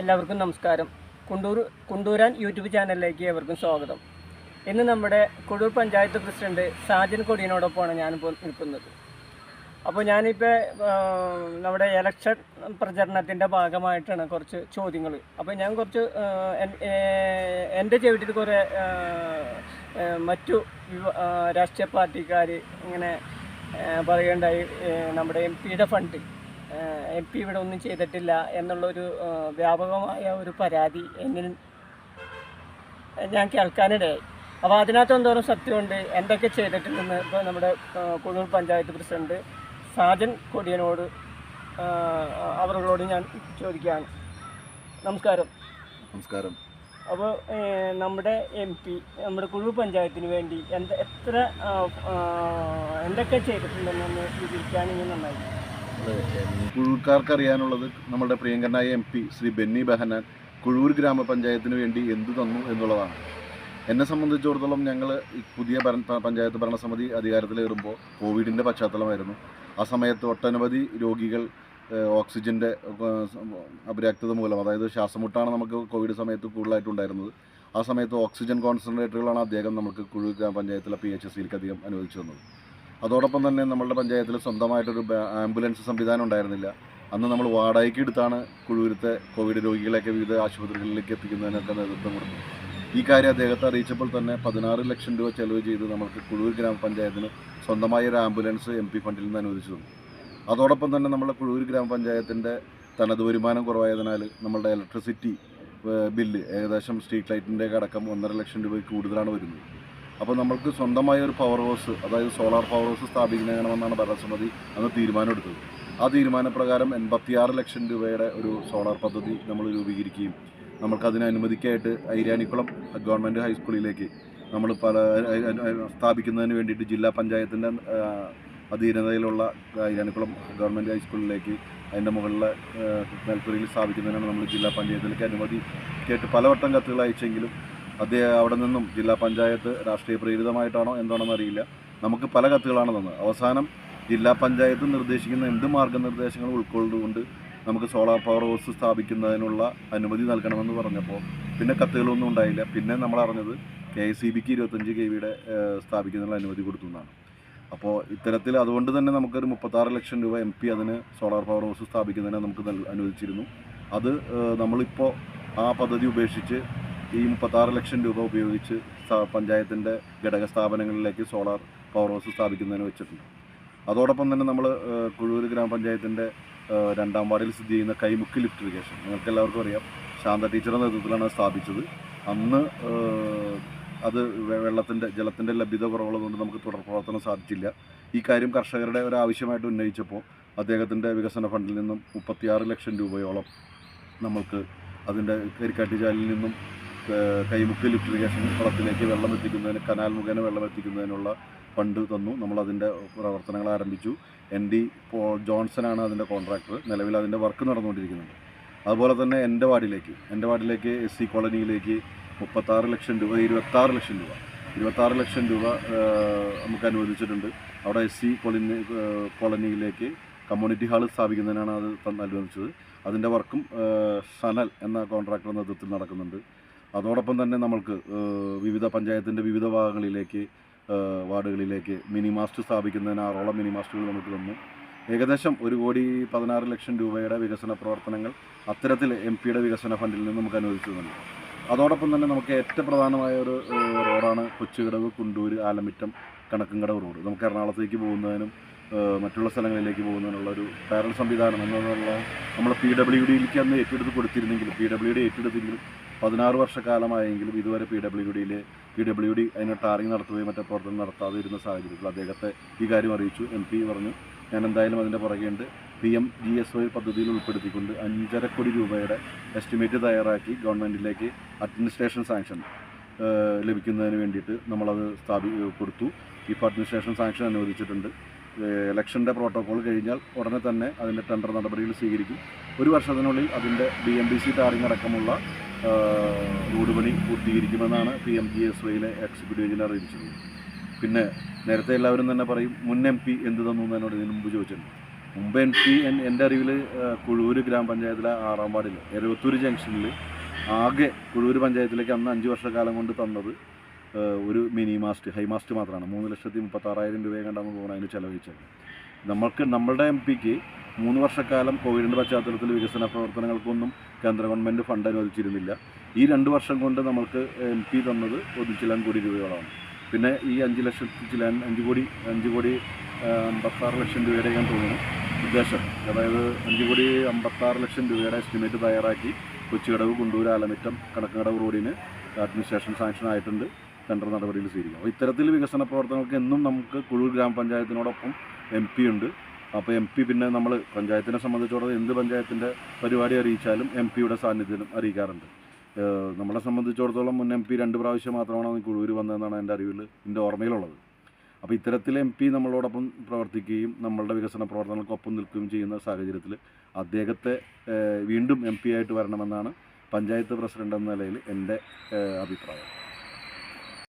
എല്ലാവർക്കും നമസ്കാരം. കുണ്ടൂർ കുണ്ടൂരാൻ യൂട്യൂബ് ചാനലിലേക്ക് ഏവർക്കും സ്വാഗതം. ഇന്ന് നമ്മുടെ കുടൂർ പഞ്ചായത്ത് പ്രസിഡന്റ് സാജൻ കൊടിയനോടൊപ്പമാണ് ഞാനിപ്പോൾ നിൽക്കുന്നത്. അപ്പോൾ ഞാനിപ്പോൾ നമ്മുടെ ഇലക്ഷൻ പ്രചരണത്തിന്റെ ഭാഗമായിട്ടാണ് കുറച്ച് ചോദ്യങ്ങൾ. അപ്പോൾ ഞാൻ കുറച്ച് എന്റെ ചെവിട്ടിൽ കുറേ മറ്റു രാഷ്ട്രീയ പാർട്ടിക്കാർ ഇങ്ങനെ പറയേണ്ടായി നമ്മുടെ എം പിയുടെ ഫണ്ട് എം പി ഇവിടെ ഒന്നും ചെയ്തിട്ടില്ല എന്നുള്ളൊരു വ്യാപകമായ ഒരു പരാതി എന്നിൽ ഞാൻ കേൾക്കാനിടയായി. അപ്പോൾ അതിനകത്ത് എന്തോരം സത്യമുണ്ട്? എന്തൊക്കെ ചെയ്തിട്ടുണ്ടെന്ന് ഇപ്പോൾ നമ്മുടെ കൊഴൂർ പഞ്ചായത്ത് പ്രസിഡന്റ് സാജൻ കൊടിയനോട് അവരോട് ഞാൻ ചോദിക്കുകയാണ്. നമസ്കാരം. നമസ്കാരം. അപ്പോൾ നമ്മുടെ എം പി നമ്മുടെ കുഴു പഞ്ചായത്തിന് വേണ്ടി എന്ത് എത്ര എന്തൊക്കെ ചെയ്തിട്ടുണ്ടെന്നൊന്ന് വിവരിക്കാനെങ്കിൽ നന്നായി. കുഴൂർക്കാർക്ക് അറിയാനുള്ളത് നമ്മുടെ പ്രിയങ്കരനായ എം പി ശ്രീ ബെന്നി ബെഹനാൻ കുഴൂർ ഗ്രാമപഞ്ചായത്തിന് വേണ്ടി എന്തു തന്നു എന്നുള്ളതാണ്. എന്നെ സംബന്ധിച്ചിടത്തോളം ഞങ്ങൾ പുതിയ ഭരണ പഞ്ചായത്ത് ഭരണസമിതി അധികാരത്തിലേറുമ്പോൾ കോവിഡിന്റെ പശ്ചാത്തലമായിരുന്നു. ആ സമയത്ത് ഒട്ടനവധി രോഗികൾ ഓക്സിജന്റെ അപര്യാക്തത മൂലം അതായത് ശ്വാസമുട്ടാണ് നമുക്ക് കോവിഡ് സമയത്ത് കൂടുതലായിട്ടുണ്ടായിരുന്നത്. ആ സമയത്ത് ഓക്സിജൻ കോൺസെൻട്രേറ്ററുകളാണ് അദ്ദേഹം നമുക്ക് കുഴൂർ ഗ്രാമപഞ്ചായത്തിലെ പി എച്ച് സിയിലേക്ക് അധികം അനുവദിച്ചു തന്നത്. അതോടൊപ്പം തന്നെ നമ്മളുടെ പഞ്ചായത്തിൽ സ്വന്തമായിട്ടൊരു ആംബുലൻസ് സംവിധാനം ഉണ്ടായിരുന്നില്ല. അന്ന് നമ്മൾ വാടകയ്ക്ക് എടുത്താണ് കുഴൂരത്തെ കോവിഡ് രോഗികളെയൊക്കെ വിവിധ ആശുപത്രികളിലേക്ക് എത്തിക്കുന്നതിനൊക്കെ നേതൃത്വം കൊടുത്തു ഈ കാര്യം അദ്ദേഹത്തെ അറിയിച്ചപ്പോൾ തന്നെ പതിനാറ് ലക്ഷം രൂപ ചെലവ് ചെയ്ത് നമുക്ക് കുഴൂർ ഗ്രാമപഞ്ചായത്തിന് സ്വന്തമായ ഒരു ആംബുലൻസ് എം പി ഫണ്ടിൽ നിന്ന് അനുവദിച്ചു തന്നു അതോടൊപ്പം തന്നെ നമ്മുടെ കുഴൂർ ഗ്രാമപഞ്ചായത്തിന്റെ തനത് വരുമാനം കുറവായതിനാൽ നമ്മളുടെ ഇലക്ട്രിസിറ്റി ബില്ല് ഏകദേശം സ്ട്രീറ്റ് ലൈറ്റിന്റെ അടക്കം ഒന്നര ലക്ഷം രൂപ കൂടുതലാണ് വരുന്നത്. അപ്പോൾ നമ്മൾക്ക് സ്വന്തമായ ഒരു പവർ ഹൗസ് അതായത് സോളാർ പവർ ഹൗസ് സ്ഥാപിക്കണമെന്നാണ് ഭരണസമിതി അന്ന് തീരുമാനമെടുത്തത്. ആ തീരുമാനപ്രകാരം എൺപത്തിയാറ് ലക്ഷം രൂപയുടെ ഒരു സോളാർ പദ്ധതി നമ്മൾ രൂപീകരിക്കുകയും നമ്മൾക്കതിന് അനുമതിക്കായിട്ട് ഐരാനിക്കുളം ഗവൺമെന്റ് ഹൈസ്കൂളിലേക്ക് നമ്മൾ പല സ്ഥാപിക്കുന്നതിന് വേണ്ടിയിട്ട് ജില്ലാ പഞ്ചായത്തിന്റെ അധീനതയിലുള്ള ഐരാനിക്കുളം ഗവൺമെന്റ് ഹൈസ്കൂളിലേക്ക് അതിന്റെ മുകളിലെ മേൽക്കൂരയിൽ സ്ഥാപിക്കുന്നതിനാണ് നമ്മൾ ജില്ലാ പഞ്ചായത്തിലേക്ക് അനുമതി കേട്ട് പലവട്ടം കത്തുകൾ അയച്ചെങ്കിലും അദ്ദേഹം അവിടെ നിന്നും ജില്ലാ പഞ്ചായത്ത് രാഷ്ട്രീയ പ്രേരിതമായിട്ടാണോ എന്താണെന്ന് അറിയില്ല. നമുക്ക് പല കത്തുകളാണ് തന്നത്. അവസാനം ജില്ലാ പഞ്ചായത്ത് നിർദ്ദേശിക്കുന്ന എന്ത് മാർഗനിർദ്ദേശങ്ങൾ ഉൾക്കൊള്ളുകൊണ്ട് നമുക്ക് സോളാർ പവർ ഹൗസ് സ്ഥാപിക്കുന്നതിനുള്ള അനുമതി നൽകണമെന്ന് പറഞ്ഞപ്പോൾ പിന്നെ കത്തുകളൊന്നും ഉണ്ടായില്ല. പിന്നെ നമ്മൾ അറിഞ്ഞത് കെ എസ് സി ബിക്ക് ഇരുപത്തഞ്ച് കെ വിയുടെ സ്ഥാപിക്കുന്നതിനുള്ള അനുമതി കൊടുത്തു എന്നാണ്. അപ്പോൾ ഇത്തരത്തിൽ അതുകൊണ്ട് തന്നെ നമുക്കൊരു മുപ്പത്താറ് ലക്ഷം രൂപ എം പി അതിന് സോളാർ പവർ ഹൗസ് സ്ഥാപിക്കുന്നതിന് നമുക്ക് അനുവദിച്ചിരുന്നു. അത് നമ്മളിപ്പോൾ ആ പദ്ധതി ഉപേക്ഷിച്ച് ഈ മുപ്പത്താറ് ലക്ഷം രൂപ ഉപയോഗിച്ച് പഞ്ചായത്തിന്റെ ഘടക സ്ഥാപനങ്ങളിലേക്ക് സോളാർ പവർ ഹൗസ് സ്ഥാപിക്കുന്നതിന് വെച്ചിട്ടുണ്ട്. അതോടൊപ്പം തന്നെ നമ്മൾ കുഴൂർ ഗ്രാമപഞ്ചായത്തിന്റെ രണ്ടാം വാർഡിൽ സ്ഥിതി ചെയ്യുന്ന കൈമുക്ക് ലിഫ്റ്റ് ഇറിഗേഷൻ. നിങ്ങൾക്ക് എല്ലാവർക്കും അറിയാം ശാന്ത ടീച്ചറുടെ നേതൃത്വത്തിലാണ് സ്ഥാപിച്ചത്. അന്ന് അത് വെള്ളത്തിന്റെ ജലത്തിന്റെ ലഭ്യത കുറവുള്ളതുകൊണ്ട് നമുക്ക് തുടർ പ്രവർത്തനം സാധിച്ചില്ല. ഈ കാര്യം കർഷകരുടെ ഒരു ആവശ്യമായിട്ട് ഉന്നയിച്ചപ്പോൾ അദ്ദേഹത്തിന്റെ വികസന ഫണ്ടിൽ നിന്നും മുപ്പത്തിയാറ് ലക്ഷം രൂപയോളം നമ്മൾക്ക് അതിന്റെ കരിക്കാട്ടിചാലിൽ നിന്നും കൈമുക്ക് ലിഫ്റ്റ് ഇറിഗേഷൻ കുളത്തിലേക്ക് വെള്ളം എത്തിക്കുന്നതിന് കനാൽ മുഖേന വെള്ളം എത്തിക്കുന്നതിനുള്ള ഫണ്ട് തന്നു. നമ്മളതിന്റെ പ്രവർത്തനങ്ങൾ ആരംഭിച്ചു. എൻ ഡി ജോൺസനാണ് അതിന്റെ കോൺട്രാക്ടർ. നിലവിൽ അതിന്റെ വർക്ക് നടന്നുകൊണ്ടിരിക്കുന്നുണ്ട്. അതുപോലെ തന്നെ എന്റെ വാർഡിലേക്ക് എന്റെ വാർഡിലേക്ക് എസ് സി കോളനിയിലേക്ക് മുപ്പത്താറ് ലക്ഷം രൂപ ഇരുപത്താറ് ലക്ഷം രൂപ ഇരുപത്താറ് ലക്ഷം രൂപ നമുക്ക് അനുവദിച്ചിട്ടുണ്ട്. അവിടെ എസ് സി കോളനി കോളനിയിലേക്ക് കമ്മ്യൂണിറ്റി ഹാൾ സ്ഥാപിക്കുന്നതിനാണ് അത് അനുവദിച്ചത്. അതിന്റെ വർക്കും സനൽ എന്ന കോൺട്രാക്ടർ നേതൃത്വത്തിൽ നടക്കുന്നുണ്ട്. അതോടൊപ്പം തന്നെ നമ്മൾക്ക് വിവിധ പഞ്ചായത്തിന്റെ വിവിധ ഭാഗങ്ങളിലേക്ക് വാർഡുകളിലേക്ക് മിനി മാസ്റ്റ് സ്ഥാപിക്കുന്നതിന് ആറോളം മിനി മാസ്റ്റുകൾ നമുക്ക് തന്നു. ഏകദേശം ഒരു കോടി പതിനാറ് ലക്ഷം രൂപയുടെ വികസന പ്രവർത്തനങ്ങൾ അത്തരത്തിൽ എം പിയുടെ വികസന ഫണ്ടിൽ നിന്ന് നമുക്ക് അനുവദിച്ചു അതോടൊപ്പം തന്നെ നമുക്ക് ഏറ്റവും പ്രധാനമായ ഒരു റോഡാണ് കൊച്ചുകടവ് കുണ്ടൂർ ആലമിറ്റം കണക്കങ്കടവ് റോഡ്. നമുക്ക് എറണാകുളത്തേക്ക് പോകുന്നതിനും മറ്റുള്ള സ്ഥലങ്ങളിലേക്ക് പോകുന്നതിനുള്ള ഒരു പാരൽ സംവിധാനം എന്നുള്ള നമ്മൾ പി ഡബ്ല്യു ഡിയിലേക്ക് അന്ന് ഏറ്റെടുത്ത് കൊടുത്തിരുന്നെങ്കിലും പി ഡബ്ല്യു ഡി ഏറ്റെടുത്തെങ്കിലും പതിനാറ് വർഷക്കാലമായെങ്കിലും ഇതുവരെ പി ഡബ്ല്യു ഡിയിൽ പി ഡബ്ല്യു ഡി അതിന് ടാറിങ് നടത്തുകയും മറ്റേ പ്രവർത്തനം നടത്താതെ ഇരുന്ന സാഹചര്യത്തിൽ അദ്ദേഹത്തെ ഈ കാര്യം അറിയിച്ചു. എം പി പറഞ്ഞു ഞാൻ എന്തായാലും അതിന്റെ പുറകെയുണ്ട് P M G S Y പദ്ധതിയിൽ ഉൾപ്പെടുത്തിക്കൊണ്ട് അഞ്ചര കോടി രൂപയുടെ എസ്റ്റിമേറ്റ് തയ്യാറാക്കി ഗവൺമെന്റിലേക്ക് അഡ്മിനിസ്ട്രേഷൻ സാങ്ഷൻ ലഭിക്കുന്നതിന് വേണ്ടിയിട്ട് നമ്മളത് സ്ഥാപി കൊടുത്തു. ഇപ്പോൾ അഡ്മിനിസ്ട്രേഷൻ സാങ്ഷൻ അനുവദിച്ചിട്ടുണ്ട്. ഇലക്ഷന്റെ പ്രോട്ടോകോൾ കഴിഞ്ഞാൽ ഉടനെ തന്നെ അതിന്റെ ടെൻഡർ നടപടികൾ സ്വീകരിക്കും. ഒരു വർഷത്തിനുള്ളിൽ അതിന്റെ B M B C tarring അടക്കമുള്ള റോഡ് പണി പൂർത്തീകരിക്കുമെന്നാണ് പി എം ജി എസ് വൈയിലെ എക്സിക്യൂട്ടീവ് എഞ്ചിനീയർ അറിയിച്ചത്. പിന്നെ നേരത്തെ എല്ലാവരും തന്നെ പറയും മുൻ എം പി എന്ത് തന്നു? എന്ന് എന്നോട് ഇതിന് മുമ്പ് ചോദിച്ചിട്ടുണ്ട്. മുമ്പ് എം പി എന്റെ അറിവിൽ കുഴൂർ ഗ്രാമപഞ്ചായത്തിലെ ആറാം വാർഡിൽ എരവത്തൂർ ജംഗ്ഷനിൽ ആകെ കുഴൂർ പഞ്ചായത്തിലേക്ക് അന്ന് അഞ്ച് വർഷക്കാലം കൊണ്ട് തന്നത് ഒരു മിനി മാസ്റ്റ് ഹൈ മാസ്റ്റ് മാത്രമാണ്. മൂന്ന് ലക്ഷത്തി മുപ്പത്താറായിരം രൂപയെ കണ്ടാണ് തോന്നുന്നു അതിന് ചെലവഴിച്ചത്. നമ്മൾക്ക് നമ്മളുടെ എം പിക്ക് മൂന്ന് വർഷക്കാലം കോവിഡിന്റെ പശ്ചാത്തലത്തിൽ വികസന പ്രവർത്തനങ്ങൾക്കൊന്നും കേന്ദ്ര ഗവൺമെന്റ് ഫണ്ട് അനുവദിച്ചിരുന്നില്ല. ഈ രണ്ട് വർഷം കൊണ്ട് നമ്മൾക്ക് എം പി തന്നത് ഒരു ചിലാൻ കോടി രൂപയോളമാണ്. പിന്നെ ഈ അഞ്ച് ലക്ഷത്തി ചിലാൻ അഞ്ച് കോടി അഞ്ച് കോടി അമ്പത്താറ് ലക്ഷം രൂപയുടെ ഞാൻ തോന്നുന്നു ഉദ്ദേശം. അതായത് അഞ്ച് കോടി അമ്പത്താറ് ലക്ഷം രൂപയുടെ എസ്റ്റിമേറ്റ് തയ്യാറാക്കി കൊച്ചുകടവ് കുണ്ടൂർ ആലമിറ്റം കടക്കടവ് റോഡിന് അഡ്മിനിസ്ട്രേഷൻ സാങ്ഷൻ ആയിട്ടുണ്ട്. ടെൻഡർ നടപടിയിൽ സ്വീകരിക്കും. അപ്പോൾ ഇത്തരത്തിൽ വികസന പ്രവർത്തനങ്ങൾക്ക് എന്നും നമുക്ക് കുഴൂർ ഗ്രാമപഞ്ചായത്തിനോടൊപ്പം എം പി ഉണ്ട്. അപ്പോൾ എം പി പിന്നെ നമ്മൾ പഞ്ചായത്തിനെ സംബന്ധിച്ചിടത്തോളം എന്ത് പഞ്ചായത്തിന്റെ പരിപാടി അറിയിച്ചാലും എം പിയുടെ സാന്നിധ്യം അറിയിക്കാറുണ്ട്. നമ്മളെ സംബന്ധിച്ചിടത്തോളം മുൻ എം പി രണ്ട് പ്രാവശ്യം മാത്രമാണ് കുഴൂർ വന്നതെന്നാണ് എന്റെ അറിവിൽ എന്റെ ഓർമ്മയിലുള്ളത്. അപ്പോൾ ഇത്തരത്തിൽ എം പി നമ്മളോടൊപ്പം പ്രവർത്തിക്കുകയും നമ്മളുടെ വികസന പ്രവർത്തനങ്ങൾക്കൊപ്പം നിൽക്കുകയും ചെയ്യുന്ന സാഹചര്യത്തിൽ അദ്ദേഹത്തെ വീണ്ടും എം പി ആയിട്ട് വരണമെന്നാണ് പഞ്ചായത്ത് പ്രസിഡന്റ് എന്ന നിലയിൽ എന്റെ അഭിപ്രായം.